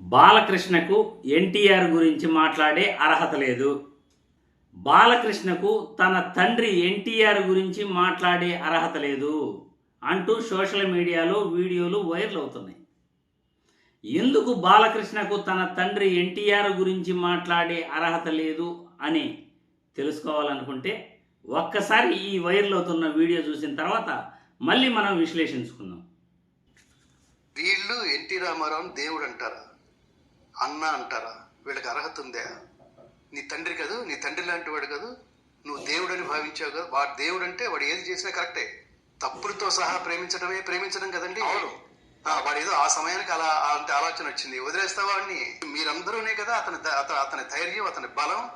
బాలకృష్ణకు ఎన్టీఆర్ గురించి మాట్లాడే అర్హత లేదు. బాలకృష్ణకు తన తండ్రి ఎన్టీఆర్ గురించి మాట్లాడే అర్హత లేదు అంటూ సోషల్ మీడియాలో వీడియోలు వైరల్ అవుతున్నాయి. ఎందుకు బాలకృష్ణకు తన తండ్రి ఎన్టీఆర్ గురించి మాట్లాడే అర్హత లేదు అని తెలుసుకోవాలనుకుంటే ఒక్కసారి ఈ వైరల్ అవుతున్న వీడియో చూసిన తర్వాత మళ్ళీ మనం విశ్లేషించుకుందాం. వీళ్ళు ఎన్టీ రామారావుని దేవుడు అంటారా? అన్న అంటారా? వీళ్ళకి అర్హత ఉందా? నీ తండ్రి కదూ నీ తండ్రి లాంటి వాడు కదూ. నువ్వు దేవుడని భావించావు కదా వాడు దేవుడు అంటే వాడు ఏది చేసినా కరెక్టే. తప్పులతో సహా ప్రేమించడమే ప్రేమించడం కదండి. అవును. వాడు ఏదో ఆ సమయానికి అలా అంత ఆలోచన వచ్చింది. వదిలేస్తావా వాడిని? మీరందరూనే కదా అతని అతని ధైర్యం అతని బలం.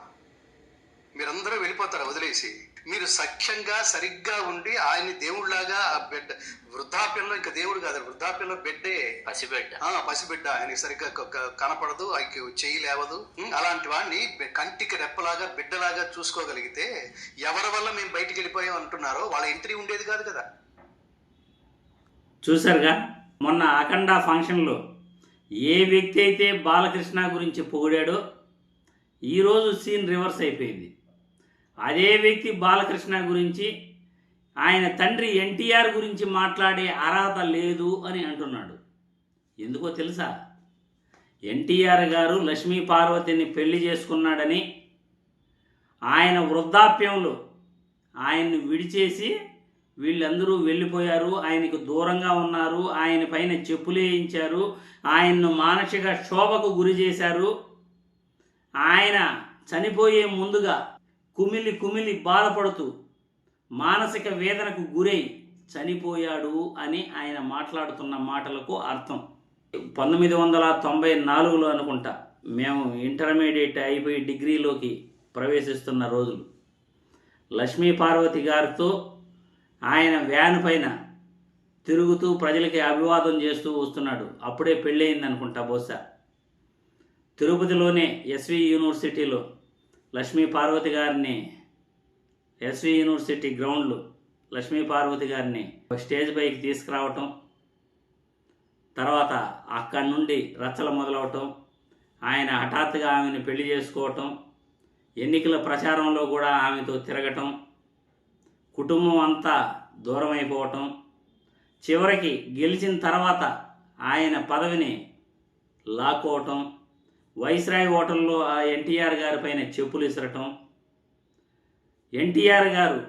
మీరందరూ వెళ్ళిపోతారు వదిలేసి. మీరు సఖ్యంగా సరిగ్గా ఉండి ఆయన్ని దేవుడిలాగా ఆ బిడ్డ వృద్ధాప్యంలో ఇంకా దేవుడు కాదు వృద్ధాప్యంలో బిడ్డే. పసిబిడ్డ. ఆ పసిబిడ్డ. ఆయనకి సరిగ్గా కనపడదు ఆయనకి చెయ్యి లేవదు. అలాంటి వాడిని కంటికి రెప్పలాగా బిడ్డలాగా చూసుకోగలిగితే ఎవరి వల్ల మేము బయటికి వెళ్ళిపోయాం అంటున్నారో వాళ్ళ ఎంట్రీ ఉండేది కాదు కదా. చూశారుగా? మొన్న అఖండ ఫంక్షన్లో ఏ వ్యక్తి అయితే బాలకృష్ణ గురించి పొగిడాడో ఈరోజు సీన్ రివర్స్ అయిపోయింది. అదే వ్యక్తి బాలకృష్ణ గురించి ఆయన తండ్రి ఎన్టీఆర్ గురించి మాట్లాడే అర్హత లేదు అని అంటున్నాడు. ఎందుకో తెలుసా? ఎన్టీఆర్ గారు లక్ష్మీ పార్వతిని పెళ్ళి చేసుకున్నాడని ఆయన వృద్ధాప్యంలో ఆయన్ని విడిచేసి వీళ్ళందరూ వెళ్ళిపోయారు ఆయనకు దూరంగా ఉన్నారు ఆయన పైన చెప్పులేయించారు ఆయన్ను మానసిక శోభకు గురి చేశారు. ఆయన చనిపోయే ముందుగా కుమిలి కుమిలి బాధపడుతూ మానసిక వేదనకు గురై చనిపోయాడు అని ఆయన మాట్లాడుతున్న మాటలకు అర్థం. పంతొమ్మిది వందల తొంభై నాలుగులో అనుకుంటా మేము ఇంటర్మీడియట్ అయిపోయి డిగ్రీలోకి ప్రవేశిస్తున్న రోజులు. లక్ష్మీ పార్వతి గారితో ఆయన వ్యాన్ పైన తిరుగుతూ ప్రజలకి అభివాదం చేస్తూ వస్తున్నాడు. అప్పుడే పెళ్ళయింది అనుకుంటా బహుశా. తిరుపతిలోనే ఎస్వి యూనివర్సిటీలో లక్ష్మీ పార్వతి గారిని ఎస్వి యూనివర్సిటీ గ్రౌండ్లు లక్ష్మీ పార్వతి గారిని ఒక స్టేజ్ పైకి తీసుకురావటం తర్వాత అక్కడి నుండి రచ్చలు మొదలవటం ఆయన హఠాత్తుగా ఆమెను పెళ్ళి చేసుకోవటం ఎన్నికల ప్రచారంలో కూడా ఆమెతో తిరగటం కుటుంబం అంతా దూరం అయిపోవటం చివరికి గెలిచిన తర్వాత ఆయన పదవిని లాక్కోవటం వైస్రాయ్ హోటల్లో ఆ ఎన్టీఆర్ గారి పైన చెప్పులు ఇసరటం ఎన్టీఆర్ గారు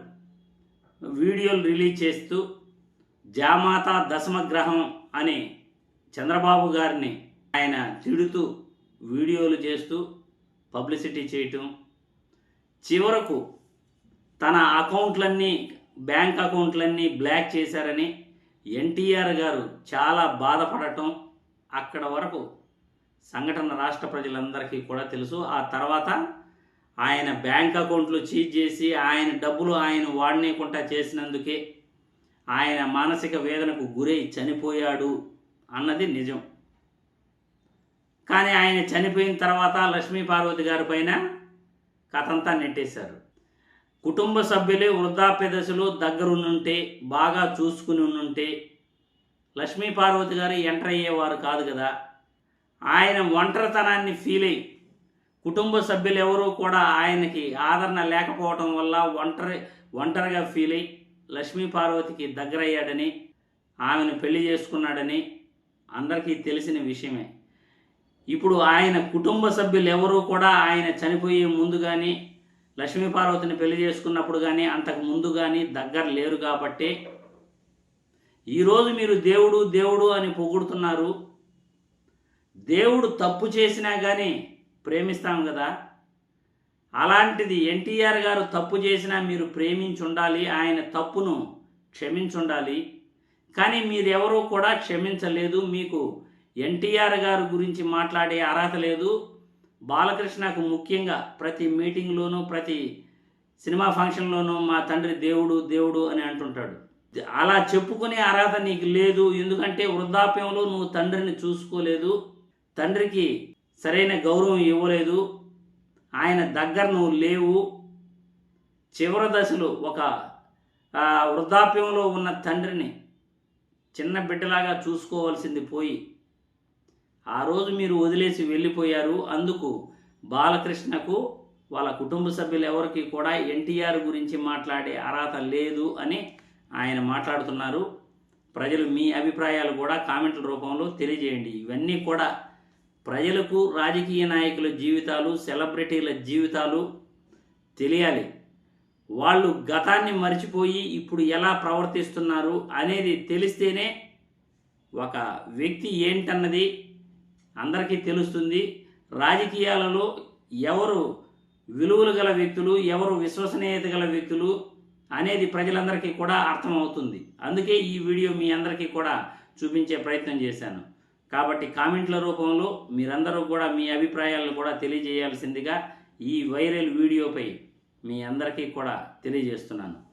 వీడియోలు రిలీజ్ చేస్తూ జామాత దశమగ్రహం అని చంద్రబాబు గారిని ఆయన తిడుతూ వీడియోలు చేస్తూ పబ్లిసిటీ చేయటం. చివరకు తన అకౌంట్లన్నీ బ్యాంక్ అకౌంట్లన్నీ బ్లాక్ చేశారని ఎన్టీఆర్ గారు చాలా బాధపడటం. అక్కడ వరకు సంఘటన రాష్ట్ర ప్రజలందరికీ కూడా తెలుసు. ఆ తర్వాత ఆయన బ్యాంక్ అకౌంట్లు చీజ్ చేసి ఆయన డబ్బులు ఆయన వాడనేకుండా చేసినందుకే ఆయన మానసిక వేదనకు గురై చనిపోయాడు అన్నది నిజం. కానీ ఆయన చనిపోయిన తర్వాత లక్ష్మీ పార్వతి గారి పైన కథంతా నెట్టేశారు. కుటుంబ సభ్యులే వృద్ధాప్య దశలో దగ్గరున్నుంటే బాగా చూసుకుని ఉంటే లక్ష్మీ పార్వతి గారు ఎంటర్ అయ్యేవారు కాదు కదా. ఆయన ఒంటరితనాన్ని ఫీల్ అయ్యి కుటుంబ సభ్యులు ఎవరూ కూడా ఆయనకి ఆదరణ లేకపోవటం వల్ల ఒంటరి ఒంటరిగా ఫీల్ అయ్యి లక్ష్మీ పార్వతికి దగ్గరయ్యాడని ఆమెను పెళ్ళి చేసుకున్నాడని అందరికీ తెలిసిన విషయమే. ఇప్పుడు ఆయన కుటుంబ సభ్యులు ఎవరూ కూడా ఆయన చనిపోయే ముందు కానీ లక్ష్మీ పార్వతిని పెళ్ళి చేసుకున్నప్పుడు కానీ అంతకు ముందు కానీ దగ్గర లేరు కాబట్టి ఈరోజు మీరు దేవుడు దేవుడు అని పొగుడుతున్నారు దేవుడు తప్పు చేసినా కానీ ప్రేమిస్తాం కదా. అలాంటిది ఎన్టీఆర్ గారు తప్పు చేసినా మీరు ప్రేమించుండాలి ఆయన తప్పును క్షమించుండాలి. కానీ మీరెవరూ కూడా క్షమించలేదు మీకు ఎన్టీఆర్ గారి గురించి మాట్లాడే అర్హత లేదు. బాలకృష్ణకు ముఖ్యంగా ప్రతి మీటింగ్లోనూ ప్రతి సినిమా ఫంక్షన్లోనూ మా తండ్రి దేవుడు దేవుడు అని అంటుంటాడు. అలా చెప్పుకునే అర్హత నీకు లేదు ఎందుకంటే వృద్ధాప్యంలో నువ్వు తండ్రిని చూసుకోలేదు. తండ్రికి సరైన గౌరవం ఇవ్వలేదు. ఆయన దగ్గర నువ్వు లేవు. చివరి దశలో ఒక వృద్ధాప్యంలో ఉన్న తండ్రిని చిన్న బిడ్డలాగా చూసుకోవాల్సింది పోయి ఆ రోజు మీరు వదిలేసి వెళ్ళిపోయారు. అందుకు బాలకృష్ణకు వాళ్ళ కుటుంబ సభ్యులు ఎవరికి కూడా ఎన్టీఆర్ గురించి మాట్లాడే అర్హత లేదు అని ఆయన మాట్లాడుతున్నారు. ప్రజలు మీ అభిప్రాయాలు కూడా కామెంట్ల రూపంలో తెలియజేయండి. ఇవన్నీ కూడా ప్రజలకు రాజకీయ నాయకుల జీవితాలు సెలబ్రిటీల జీవితాలు తెలియాలి. వాళ్ళు గతాన్ని మర్చిపోయి ఇప్పుడు ఎలా ప్రవర్తిస్తున్నారు అనేది తెలిస్తేనే ఒక వ్యక్తి ఏంటన్నది అందరికీ తెలుస్తుంది. రాజకీయాలలో ఎవరు విలువలు గల వ్యక్తులు ఎవరు విశ్వసనీయత గల వ్యక్తులు అనేది ప్రజలందరికీ కూడా అర్థమవుతుంది. అందుకే ఈ వీడియో మీ అందరికీ కూడా చూపించే ప్రయత్నం చేశాను. కాబట్టి కామెంట్ల రూపంలో మీరందరూ కూడా మీ అభిప్రాయాలను కూడా తెలియజేయాల్సిందిగా ఈ వైరల్ వీడియోపై మీ అందరికీ కూడా తెలియజేస్తున్నాను.